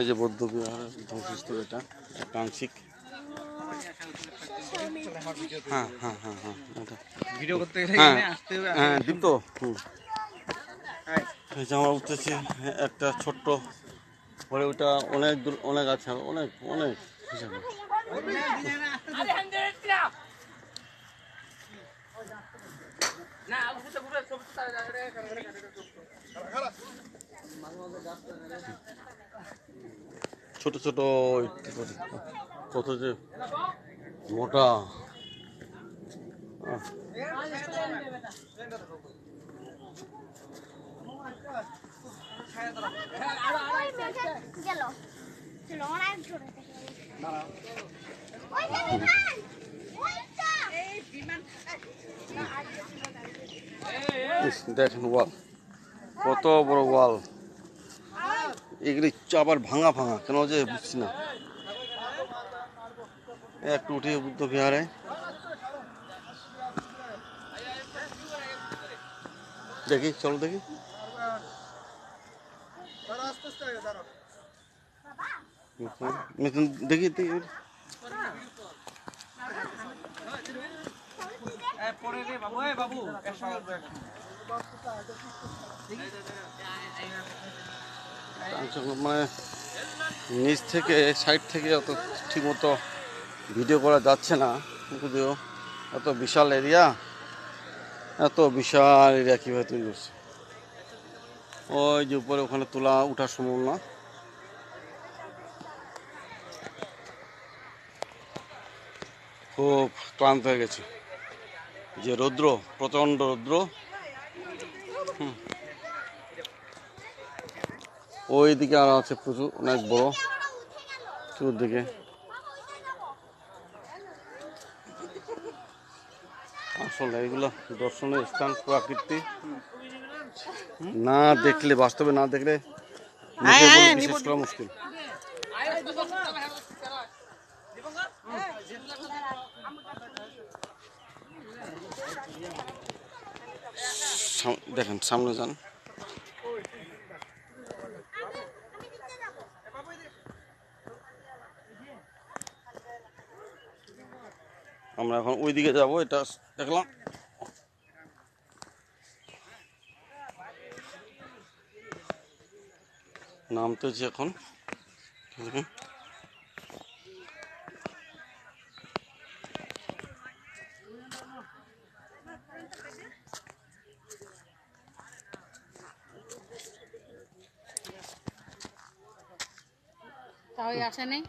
এই যে বৌদ্ধ বিহারের ধ্বংসস্তূপ এটা আংশিক হ্যাঁ হ্যাঁ হ্যাঁ হ্যাঁ ওটা ভিডিও করতে গেলে হ্যাঁ এখানে আসতে হবে হ্যাঁ দীপ্ত হুম এই যে আমরা উঠতেছি একটা ছোট্ট পরে ওটা অনেক দূর অনেক আছে অনেক অনেক হিসাবে ছোট ছোট কত যে মোটা। দেখেন ওয়াল। কত বড় ওয়াল। এগুলি আবার ভাঙা ভাঙা, কেন যে বুঝছি না। একটু উঠে বুদ্ধ বিহারে দেখি, চলো দেখি। দেখি দেখি বাবু মানে নিচ থেকে সাইড থেকে অত ঠিক মতো ভিডিও করা যাচ্ছে না। যদিও এত বিশাল এরিয়া এত বিশাল এরিয়া কীভাবে তৈরি করছে? ওই যে উপরে ওখানে তোলা ওঠার সম্ভাবনা খুব ক্লান্ত হয়ে গেছে। যে রৌদ্র, প্রচণ্ড রৌদ্র। হুম। ওই দিকে আর আছে প্রচুর অনেক বড়। চতুর্দিকে। আসলে এগুলো দর্শনীয় স্থান প্রকৃতি। না দেখলে বাস্তবে না দেখলে মুখে বিশেষ করা মুশকিল। দেখেন সামনে যান। আমরা এখন ওই দিকে যাব এটা দেখলাম। নামতেছি এখন? তাহলে আসে নাই?